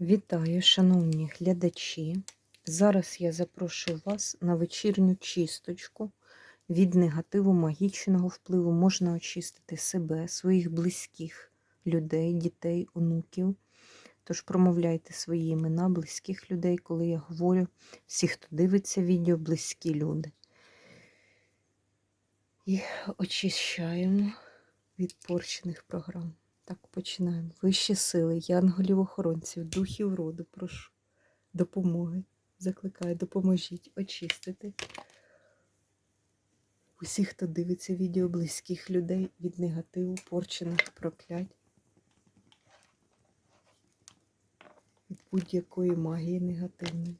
Вітаю, шановні глядачі. Зараз я запрошую вас на вечірню чисточку від негативу магічного впливу. Можна очистити себе, своїх близьких людей, дітей, онуків. Тож промовляйте свої імена близьких людей, коли я говорю всі, хто дивиться відео, близькі люди. І очищаємо від порчених програм. Так, починаємо. Вищі сили, янголів-охоронців, духів роду, прошу допомоги. Закликаю, допоможіть очистити усіх, хто дивиться відео близьких людей від негативу, порчених проклять, від будь-якої магії негативної.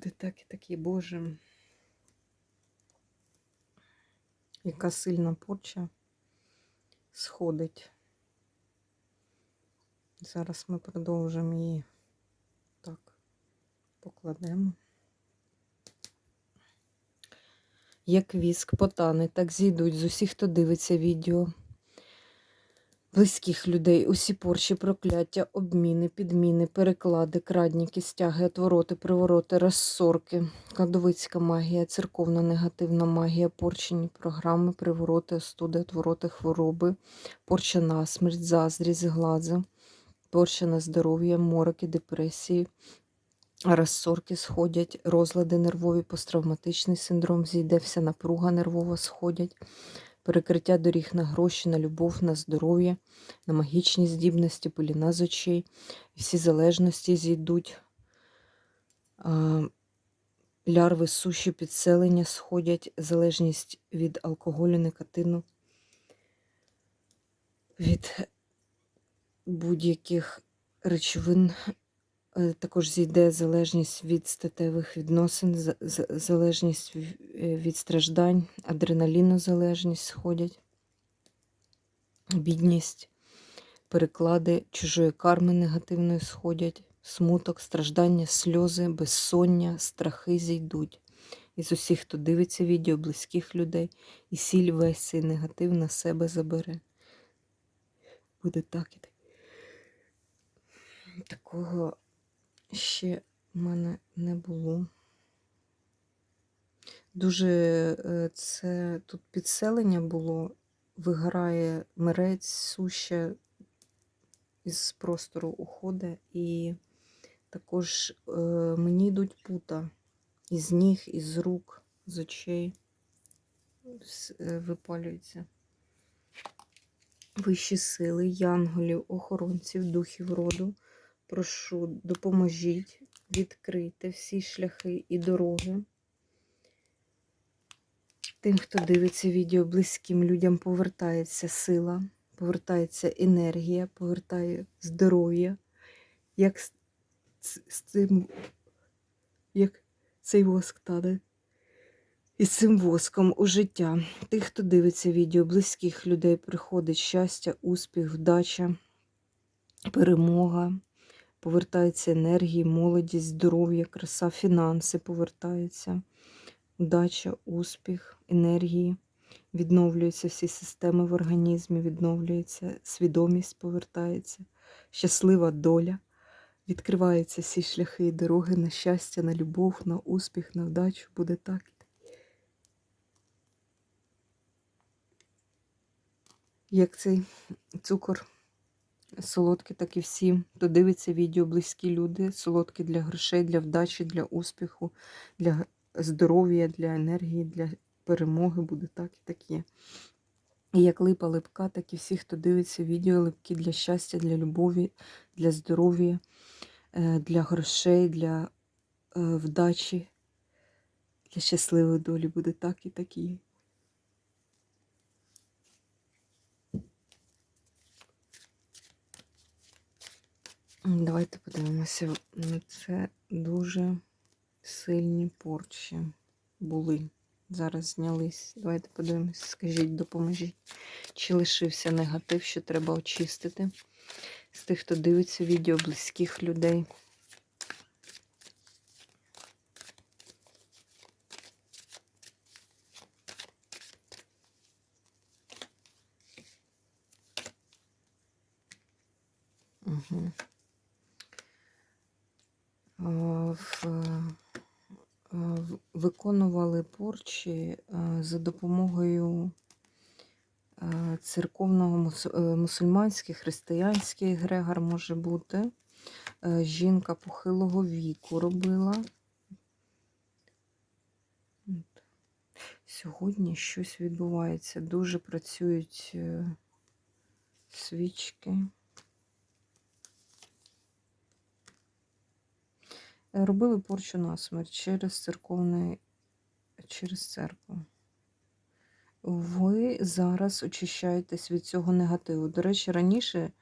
Буде так і такі, Боже. Яка сильна порча сходить. Зараз ми продовжимо її так, покладемо. Як віск, потани, так зійдуть з усіх, хто дивиться відео близьких людей, усі порчі, прокляття, обміни, підміни, переклади, крадніки, стяги, отвороти, привороти, розсорки, кладовицька магія, церковна негативна магія, порчені програми, привороти, остуди, отвороти, хвороби, порча на смерть, заздрість, глази, порча на здоров'я, мороки, депресії. Розсорки сходять, розлади нервові, посттравматичний синдром зійде, вся напруга нервова сходять, перекриття доріг на гроші, на любов, на здоров'я, на магічні здібності, поліна з очей, всі залежності зійдуть, лярви, суші, підселення сходять, залежність від алкоголю, никотину, від будь-яких речовин. Е, Також зійде залежність від статевих відносин, за- за- залежність е, від страждань, адреналіну залежність сходять, бідність, переклади чужої карми негативної сходять, смуток, страждання, сльози, безсоння, страхи зійдуть. Із усіх, хто дивиться відео, близьких людей, і сіль весь цей негатив на себе забере. Буде так і так. Такого ще в мене не було. Дуже е, це тут підселення було, виграє мерець, суща із простору уходить, і також е, мені йдуть пута із ніг, із рук, з очей е, випалюється. Вищі сили, янголів, охоронців, духів роду. Прошу, допоможіть відкрити всі шляхи і дороги. Тим, хто дивиться відео, близьким людям повертається сила, повертається енергія, повертає здоров'я. Як з, цим, як цей воск тане. І цим воском у життя. Тих, хто дивиться відео, близьких людей приходить щастя, успіх, вдача, перемога повертаються енергії, молодість, здоров'я, краса, фінанси повертаються, удача, успіх, енергії. Відновлюються всі системи в організмі, відновлюється, свідомість повертається, щаслива доля. Відкриваються всі шляхи і дороги на щастя, на любов, на успіх, на вдачу. Буде так. Як цей цукор солодкі, так і всі, хто дивиться відео, близькі люди, солодкі для грошей, для вдачі, для успіху, для здоров'я, для енергії, для перемоги буде так і так. І як липа липка, так і всі, хто дивиться відео, липкі для щастя, для любові, для здоров'я, е, для грошей, для е, вдачі, для щасливої долі буде так і так є. Давайте подивимося. на Це дуже сильні порчі були. Зараз знялись. Давайте подивимося, скажіть, допоможіть. Чи лишився негатив, що треба очистити з тих, хто дивиться відео близьких людей. Угу. Е, виконували порчі е, за допомогою е, церковного мус- мусульманський, християнський егрегор може бути. Жінка похилого віку робила. Сьогодні щось відбувається. Дуже працюють свічки. Робили порчу на смерть через церковний, через церкву. Ви зараз очищаєтесь від цього негативу. До речі, раніше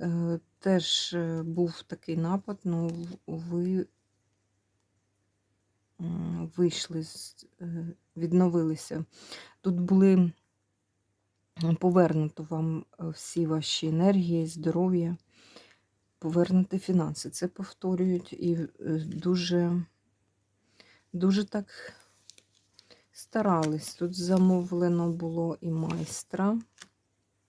е, теж е, був такий напад, ну ви вийшли, е, відновилися. Тут були повернуто вам е, всі ваші енергії, здоров'я, повернути фінанси. Це повторюють і е, дуже, дуже так старались. Тут замовлено було і майстра.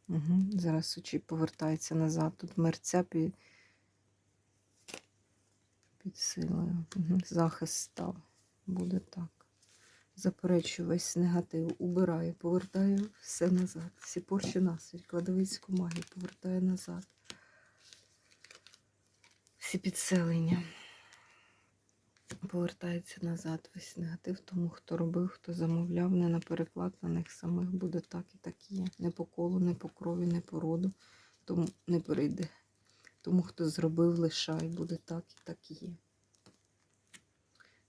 Угу. Зараз очі повертається назад. Тут мерця під, під силою. Угу. Захист став. Буде так. Заперечую весь негатив, убираю, повертаю все назад. Всі порчі наслідь, кладовицьку магію повертаю назад. Всі підселення. Повертається назад весь негатив тому, хто робив, хто замовляв, не на переклад на них самих буде так і так є. Не по колу, не по крові, не по роду, тому не прийде. Тому, хто зробив, лишай, буде так і так є.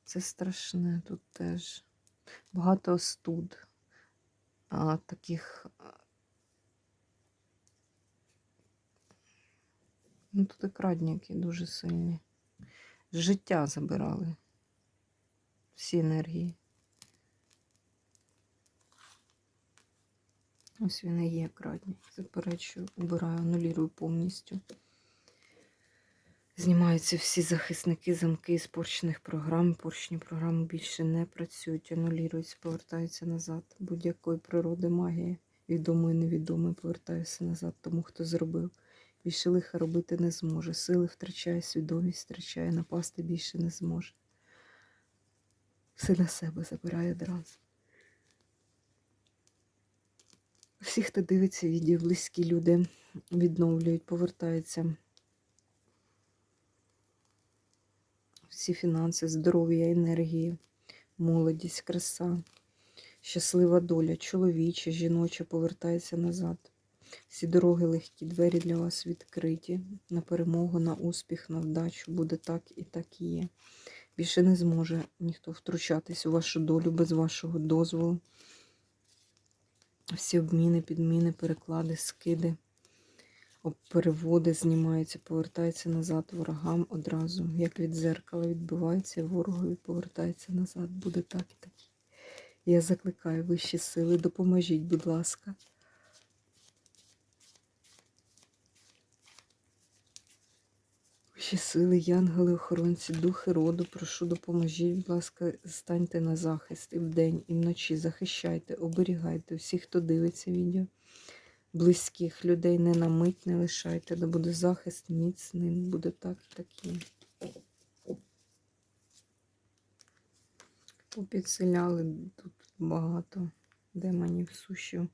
Це страшне тут теж. Багато остуд. А, таких. Ну, тут і дуже сильні. Життя забирали. Всі енергії. Ось він і є крадній. Заперечую, убираю, анулірую повністю. Знімаються всі захисники, замки з порчених програм. Порчені програми більше не працюють, анулюються, повертаються назад. Будь-якої природи магії, відомої, невідомої, повертаюся назад, тому хто зробив. Більше лиха робити не зможе. Сили втрачає, свідомість втрачає, напасти більше не зможе. Все на себе забирає одразу. Всі, хто дивиться відео, близькі люди відновлюють, повертаються. Всі фінанси, здоров'я, енергії, молодість, краса, щаслива доля, чоловіча, жіноча повертається назад. Всі дороги легкі, двері для вас відкриті. На перемогу, на успіх, на вдачу буде так і так і є. Більше не зможе ніхто втручатись у вашу долю без вашого дозволу. Всі обміни, підміни, переклади, скиди, переводи знімаються, повертаються назад ворогам одразу. Як від зеркала відбивається, ворогові повертається назад. Буде так і так. Я закликаю вищі сили, допоможіть, будь ласка. Вищі сили, янголи, охоронці, духи роду, прошу, допоможіть, будь ласка, станьте на захист і вдень, і вночі. Захищайте, оберігайте всіх, хто дивиться відео. Близьких людей не на мить не лишайте, де буде захист міцним, буде так і так є. Попідселяли тут багато демонів сушів.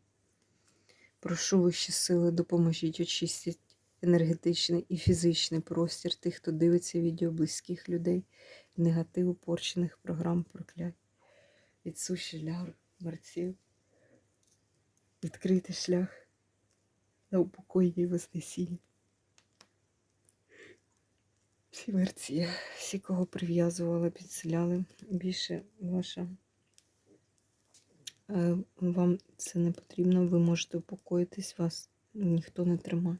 Прошу вищі сили, допоможіть, очистіть енергетичний і фізичний простір тих, хто дивиться відео близьких людей, негативу порчених програм проклять. Від суші для мерців. Відкрити шлях на упокоєння і вознесіння. Всі мерці, всі, кого прив'язували, підселяли. Більше ваша. Е, Вам це не потрібно, ви можете упокоїтись, вас ніхто не тримає.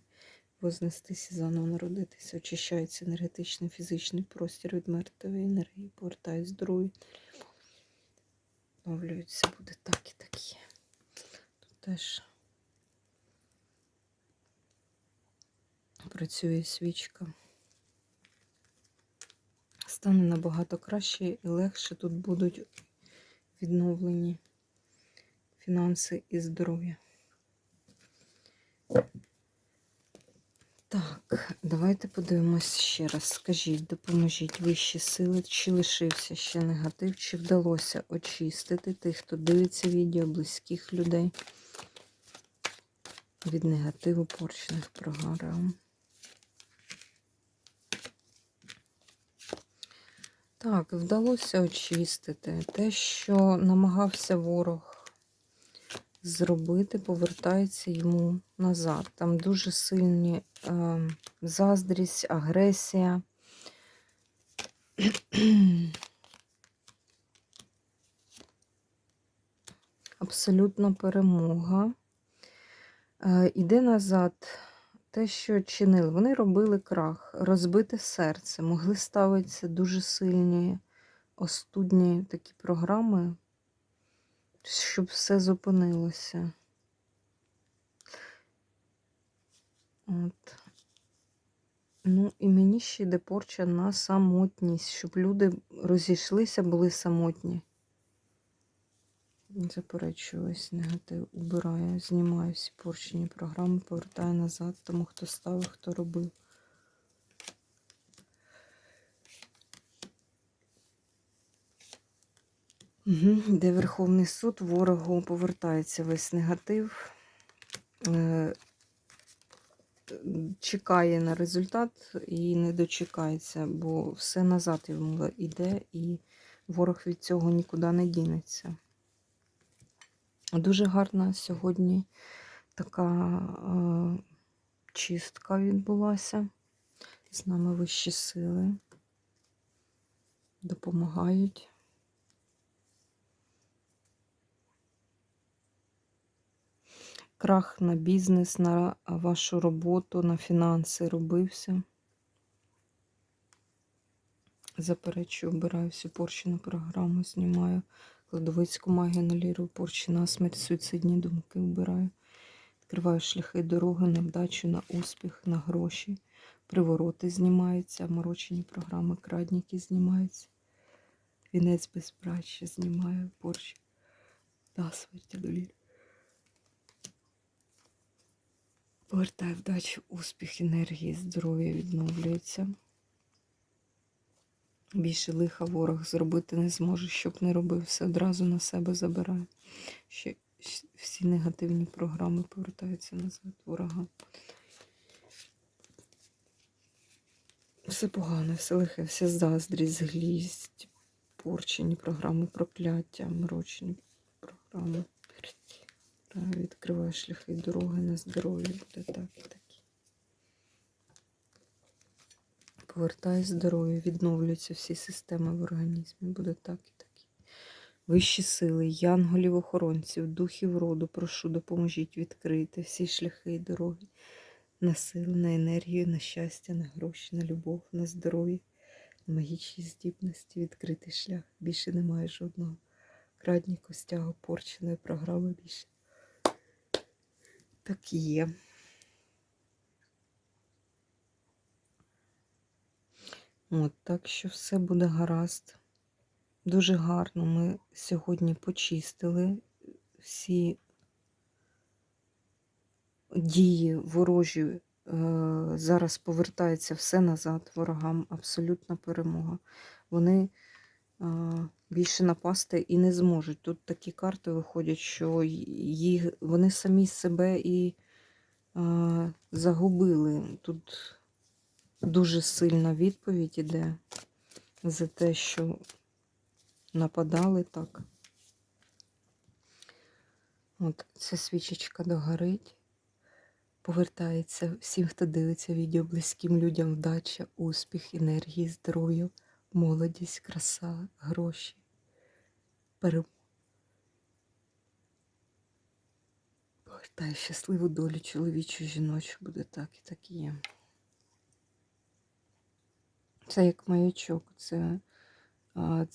Вознестися, заново народитися, очищається енергетичний, фізичний простір від мертвої енергії, повертає здоров'я. Відновлюється, буде так і так є. Тут теж працює свічка. Стане набагато краще і легше тут будуть відновлені фінанси і здоров'я. Так, давайте подивимось ще раз. Скажіть, допоможіть вищі сили, чи лишився ще негатив, чи вдалося очистити тих, хто дивиться відео, близьких людей від негативу порчених програм. Так, вдалося очистити. Те, що намагався ворог зробити, повертається йому назад. Там дуже сильні е, заздрість, агресія. Абсолютна перемога. Е, іде назад те, що чинили. Вони робили крах, розбите серце, могли ставитися дуже сильні остудні такі програми, щоб все зупинилося. От. Ну, і мені ще йде порча на самотність, щоб люди розійшлися, були самотні. Заперечую ось негатив, убираю, знімаю всі порчені програми, повертаю назад, тому хто ставив, хто робив. Де Верховний суд, ворогу повертається весь негатив, е, чекає на результат і не дочекається, бо все назад йому йде, і ворог від цього нікуди не дінеться. Дуже гарна сьогодні така е, чистка відбулася. З нами вищі сили допомагають. Крах на бізнес, на вашу роботу, на фінанси робився. Заперечую, обираю всю порчену програму, знімаю кладовицьку магію анулірую, порчі на смерть, суїцидні думки вбираю. Відкриваю шляхи дороги на вдачу, на успіх, на гроші. Привороти знімаються, морочені програми, крадніки знімаються. Вінець безбраччя знімаю, порчі на смерть анулірую. Повертаю вдачу, успіх, енергії, здоров'я відновлюється. Більше лиха ворог зробити не зможе, щоб не робив, все одразу на себе забирає. Ще всі негативні програми повертаються назад ворога. Все погане, все лихе, все заздрість, зглість, порчені програми, прокляття, мрочні програми. Відкриваю шляхи дороги на здоров'я, буде так і так. повертає здоров'я, відновлюються всі системи в організмі. Буде так і так. Вищі сили, янголів, охоронців, духів роду, прошу, допоможіть відкрити всі шляхи і дороги на силу, на енергію, на щастя, на гроші, на любов, на здоров'я, на магічні здібності, відкритий шлях. Більше немає жодного крадніку, стягу, порченої програми більше. Так є. От, Так що все буде гаразд. Дуже гарно ми сьогодні почистили всі дії ворожі. Е, зараз повертається все назад ворогам, абсолютна перемога. Вони е, більше напасти і не зможуть. Тут такі карти виходять, що їх, вони самі себе і е, загубили. Тут Дуже сильна відповідь іде за те, що нападали так. От ця свічечка догорить. Повертається всім, хто дивиться відео близьким людям вдача, успіх, енергії, здоров'я, молодість, краса, гроші, перемога. Повертає щасливу долю чоловічу, жіночу, буде так і так і є. Це як маячок. Це е,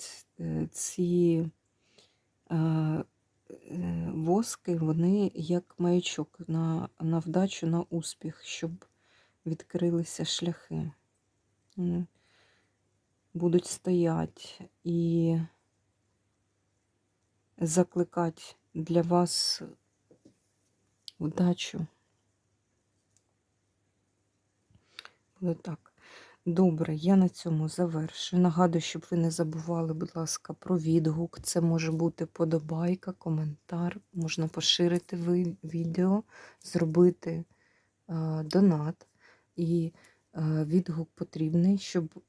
ці е, воски, вони як маячок на, на вдачу, на успіх, щоб відкрилися шляхи. Будуть стоять і закликати для вас вдачу. буде так. Добре, я на цьому завершую. Нагадую, щоб ви не забували, будь ласка, про відгук. Це може бути подобайка, коментар. Можна поширити відео, зробити е, донат. І е, відгук потрібний, щоб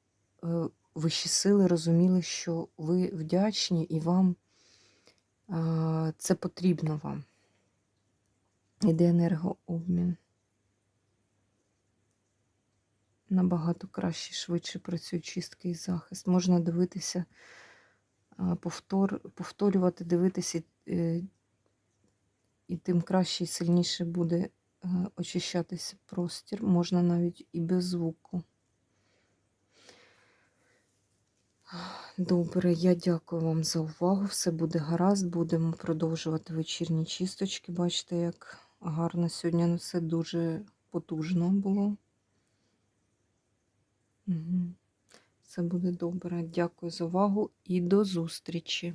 е, вищі сили розуміли, що ви вдячні і вам це потрібно вам. Іде енергообмін. Набагато краще, швидше працює чистки і захист. Можна дивитися, повтор, повторювати, дивитися, е, і тим краще і сильніше буде е, очищатися простір. Можна навіть і без звуку. Добре, я дякую вам за увагу. Все буде гаразд. Будемо продовжувати вечірні чисточки. Бачите, як гарно сьогодні ну, все дуже потужно було. Угу. Все буде добре. Дякую за увагу і до зустрічі.